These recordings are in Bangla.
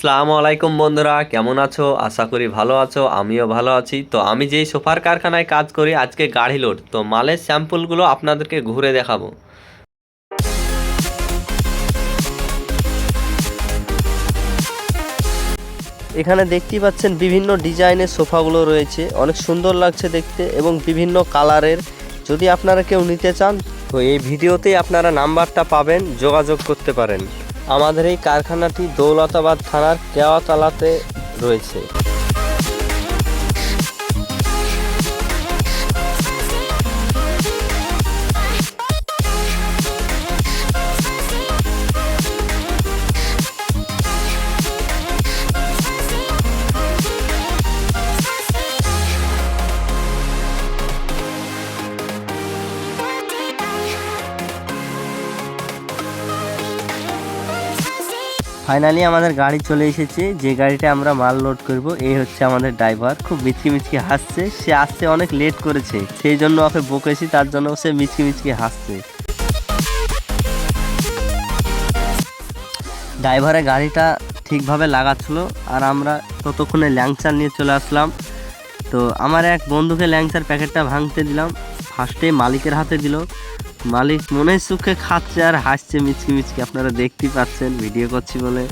সালামু আলাইকুম বন্ধুরা, কেমন আছো? আশা করি ভালো আছো, আমিও ভালো আছি। তো আমি যেই সোফার কারখানায় কাজ করি, আজকে গাড়ি লোড তো মালের স্যাম্পলগুলো আপনাদেরকে ঘুরে দেখাবো। এখানে দেখতেই পাচ্ছেন বিভিন্ন ডিজাইনের সোফাগুলো রয়েছে। অনেক সুন্দর লাগছে দেখতে এবং বিভিন্ন কালারের। যদি আপনারা কেউ নিতে চান, তো এই ভিডিওতেই আপনারা নাম্বারটা পাবেন, যোগাযোগ করতে পারেন। আমাদের এই কারখানাটি দৌলতাবাদ থানার কেওয়াতলাতে রয়েছে। ফাইনালি আমাদের গাড়ি চলে এসেছে। যে গাড়িটা আমরা মাল লোড করব, এই হচ্ছে আমাদের ড্রাইভার খুব মিচকি মিচকি হাসছে। সে আসতে অনেক লেট করেছে। সেই জন্য ওকে বকেছি তার জন্য সে মিচকি মিচকি হাসছে। ড্রাইভারের গাড়িটা ঠিকভাবে লাগাচ্ছিল, আর আমরা ততক্ষণে ল্যাংচার নিয়ে চলে আসলাম। তো আমার এক বন্ধুকে ল্যাংচার প্যাকেটটা ভাঙতে দিলাম। ফার্স্টে মালিকের হাতে দিল। মালিক মনে সুখে খাচ্ছে আর হাসছে মিচকি মিচকি। আপনারা দেখতেই পাচ্ছেন ভিডিও করছি বলে।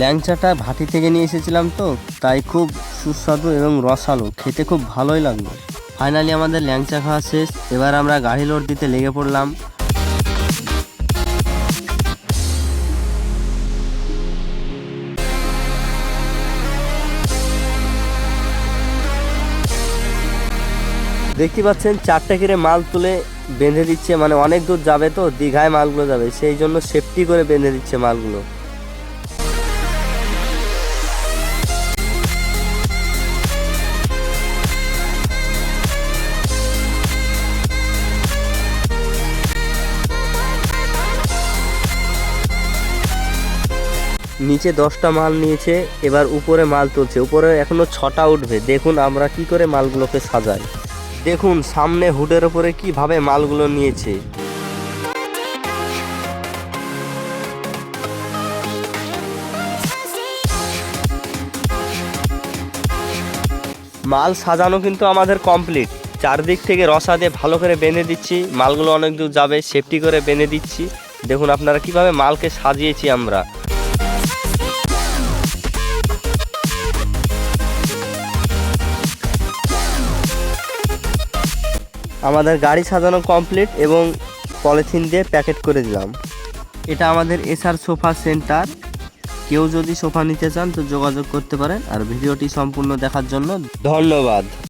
ল্যাংচাটা ভাটি থেকে নিয়ে এসেছিলাম তো, তাই খুব সুস্বাদু এবং রসালো, খেতে খুব ভালোই লাগল। ফাইনালি আমাদের ল্যাংচা খাওয়া শেষ, এবার আমরা গাড়ি লোড দিতে লেগে পড়লাম। দেখতে পাচ্ছেন, চারটে করে মাল তুলে বেঁধে দিচ্ছে মানে অনেক দূর যাবে তো, দীঘায় মালগুলো যাবে, সেই জন্য সেফটি করে বেঁধে দিচ্ছে মালগুলো। নিচে দশটা মাল নিয়েছে, এবার উপরে মাল তুলছে। উপরে এখনও ছটা উঠবে। দেখুন আমরা কি করে মালগুলোকে সাজাই। দেখুন, সামনে হুডের ওপরে কীভাবে মালগুলো নিয়েছে। মাল সাজানো কিন্তু আমাদের কমপ্লিট। চারদিক থেকে রসা দিয়ে ভালো করে বেঁধে দিচ্ছি। মালগুলো অনেক দূর যাবে, সেফটি করে বেঁধে দিচ্ছি। দেখুন, আপনারা কীভাবে মালকে সাজিয়েছি আমরা। আমাদের গাড়ি সাজানো কমপ্লিট এবং পলিথিন দিয়ে প্যাকেট করে দিলাম। এটা আমাদের এসআর সোফা সেন্টার কেউ যদি সোফা নিতে চান তো যোগাযোগ করতে পারেন। আর ভিডিওটি সম্পূর্ণ দেখার জন্য ধন্যবাদ।